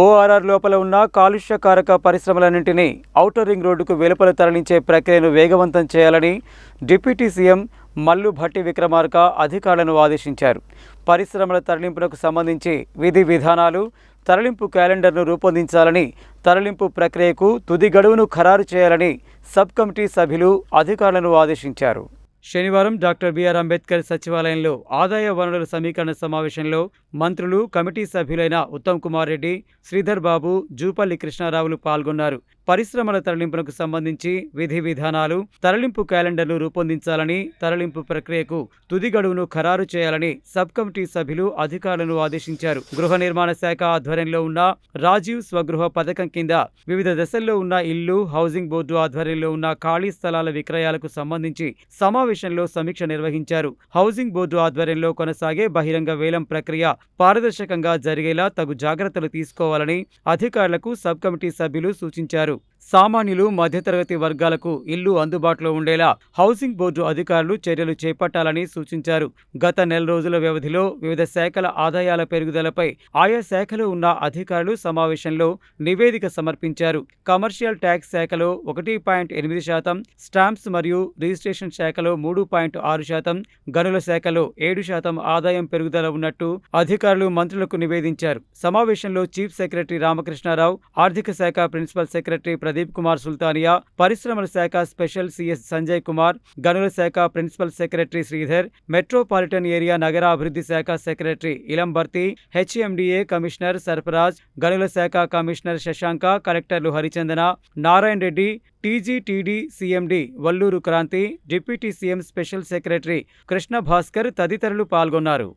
ORR లోపల ఉన్న కాలుష్యకారక పరిశ్రమలన్నింటినీ outer ring రోడ్డుకు వెలుపల తరలించే ప్రక్రియను వేగవంతం చేయాలని డిప్యూటీ సీఎం మల్లు భట్టి విక్రమార్క అధికారులను ఆదేశించారు. పరిశ్రమల తరలింపునకు సంబంధించి విధి విధానాలు తరలింపు క్యాలెండర్ను రూపొందించాలని తరలింపు ప్రక్రియకు తుది గడువును ఖరారు చేయాలని సబ్ కమిటీ సభ్యులు అధికారులను ఆదేశించారు. శనివారం డాక్టర్ బిఆర్ అంబేద్కర్ సచివాలయంలో ఆదాయ వనరుల సమీకరణ సమావేశంలో మంత్రులు కమిటీ సభ్యులైన ఉత్తమ్ కుమార్ రెడ్డి శ్రీధర్ బాబు జూపల్లి కృష్ణారావులు పాల్గొన్నారు. పరిశ్రమల తరలింపునకు సంబంధించి విధి విధానాలు తరలింపు క్యాలెండర్ను రూపొందించాలని తరలింపు ప్రక్రియకు తుది గడువును ఖరారు చేయాలని సబ్ కమిటీ సభ్యులు అధికారులను ఆదేశించారు. గృహ నిర్మాణ శాఖ ఆధ్వర్యంలో ఉన్న రాజీవ్ స్వగృహ పథకం కింద వివిధ దశల్లో ఉన్న ఇల్లు హౌసింగ్ బోర్డు ఆధ్వర్యంలో ఉన్న ఖాళీ స్థలాల విక్రయాలకు సంబంధించి సమావేశంలో సమీక్ష నిర్వహించారు. హౌసింగ్ బోర్డు ఆధ్వర్యంలో కొనసాగే బహిరంగ వేలం ప్రక్రియ పారదర్శకంగా జరిగేలా తగు జాగ్రత్తలు తీసుకోవాలని అధికారులకు సబ్ కమిటీ సభ్యులు సూచించారు. సామాన్యులు మధ్యతరగతి వర్గాలకు ఇల్లు అందుబాటులో ఉండేలా హౌసింగ్ బోర్డు అధికారులు చర్యలు చేపట్టాలని సూచించారు. గత నెల రోజుల వ్యవధిలో వివిధ శాఖల ఆదాయాల పెరుగుదలపై ఆయా శాఖలో ఉన్న అధికారులు సమావేశంలో నివేదిక సమర్పించారు. కమర్షియల్ ట్యాక్స్ శాఖలో ఒకటి పాయింట్ ఎనిమిది శాతం స్టాంప్స్ మరియు రిజిస్ట్రేషన్ శాఖలో మూడు పాయింట్ ఆరు శాతం గనుల శాఖలో ఏడు శాతం ఆదాయం పెరుగుదల ఉన్నట్టు అధికారులు మంత్రులకు నివేదించారు. సమావేశంలో చీఫ్ సెక్రటరీ రామకృష్ణారావు ఆర్థిక శాఖ ప్రిన్సిపల్ సెక్రటరీ ప్రదీప్ కుమార్ సుల్తానియా పరిశ్రమల శాఖ స్పెషల్ సిఎస్ సంజయ్ కుమార్ గనుల శాఖ principal secretary Sridhar metropolitan area నగర అభివృద్ధి శాఖ సెక్రటరీ ఇలం భర్తీ హెచ్ఎండిఏ కమిషనర్ సర్ఫరాజ్ గనుల శాఖ కమిషనర్ శశాంక కలెక్టర్లు Harichandana Narayana Reddy TGTD CMD Valluru Kranti deputy CM special secretary Krishna Bhaskar తదితరులు పాల్గొన్నారు.